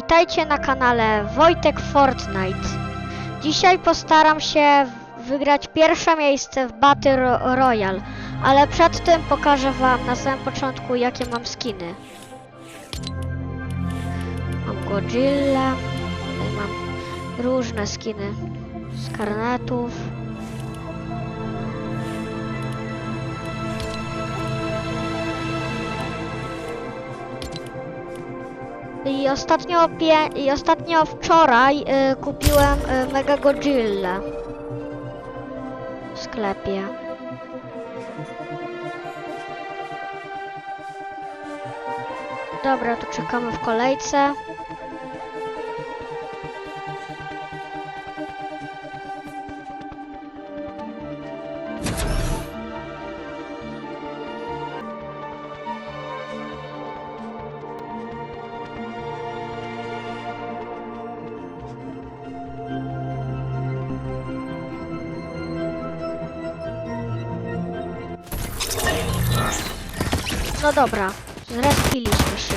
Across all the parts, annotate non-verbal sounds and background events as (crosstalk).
Witajcie na kanale Wojtek Fortnite. Dzisiaj postaram się wygrać pierwsze miejsce w Battle Ro- Royale, ale przed tym pokażę wam na samym początku jakie mam skiny. Mam Godzilla, mam różne skiny z karnetów. I ostatnio, pie- i ostatnio wczoraj y, kupiłem y, Mega Godzilla w sklepie. Dobra, tu czekamy w kolejce. No dobra, zrespiliśmy się.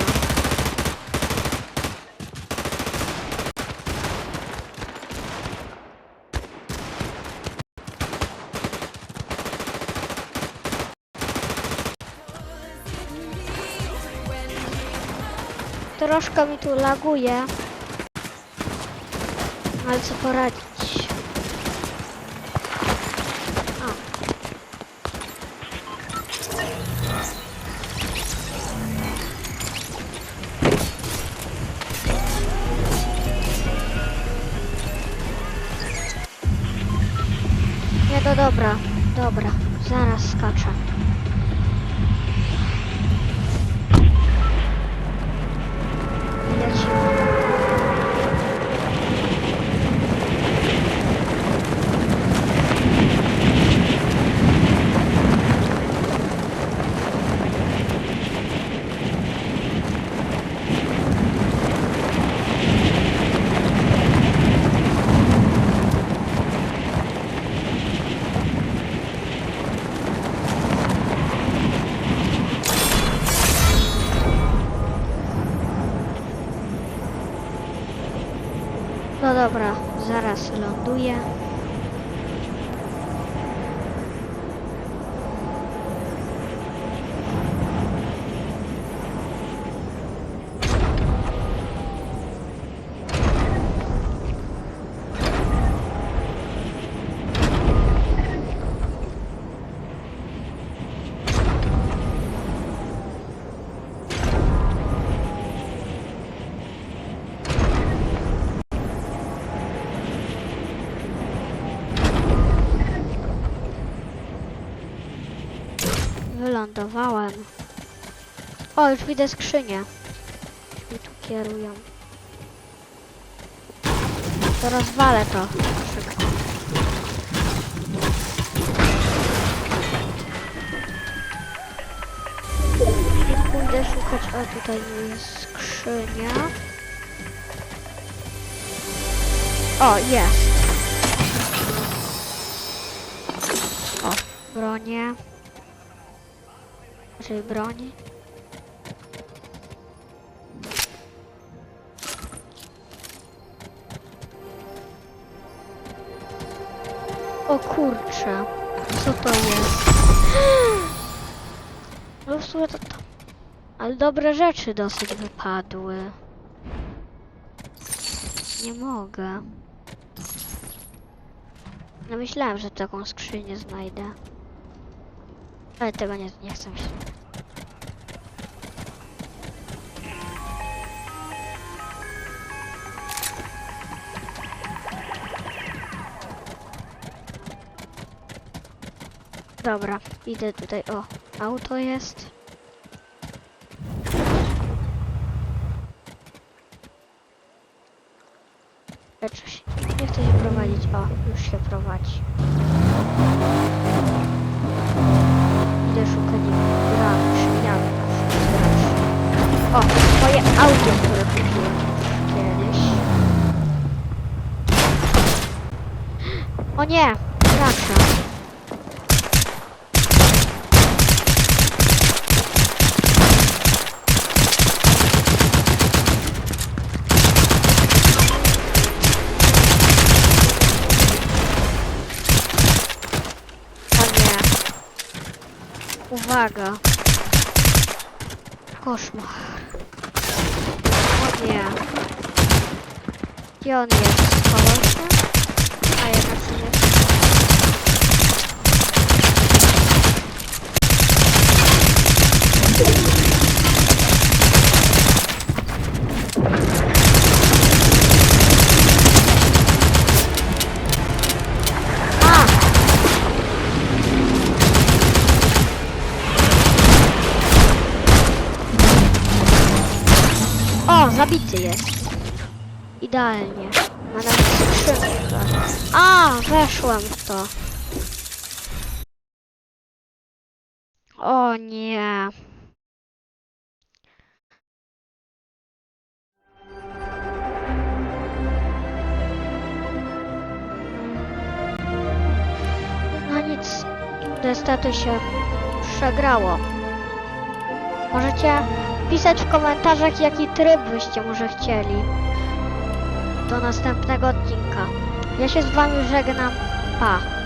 Troszkę mi tu laguje. Ale co poradzić? Nie, no dobra, dobra, zaraz skaczę. Lecimy. No dobra, zaraz ląduję. Wylądowałem. O, już widzę skrzynię. Mi tu kierują. To rozwalę to szybko. I pójdę szukać. O, tutaj jest skrzynia. O, jest. O, bronie. Raczej broni. O kurczę, co to jest? (gasps) No w sumie to, to... Ale dobre rzeczy dosyć wypadły. Nie mogę. No myślałem, że taką skrzynię znajdę. Ale tego nie, nie chcę się. Dobra, idę tutaj. O, auto jest. Nie chcę się prowadzić. O, już się prowadzi. audio, które kupiłem kiedyś. O nie, wraca. O nie. Uwaga. Koszmar. O nie. Gdzie on jest? Schował się? A jednak się zabity jest. Idealnie. Ma nawet. A, weszłem w to. O nie. No nic, niestety się przegrało. Możecie pisać w komentarzach, jaki tryb byście może chcieli do następnego odcinka. Ja się z wami żegnam. Pa.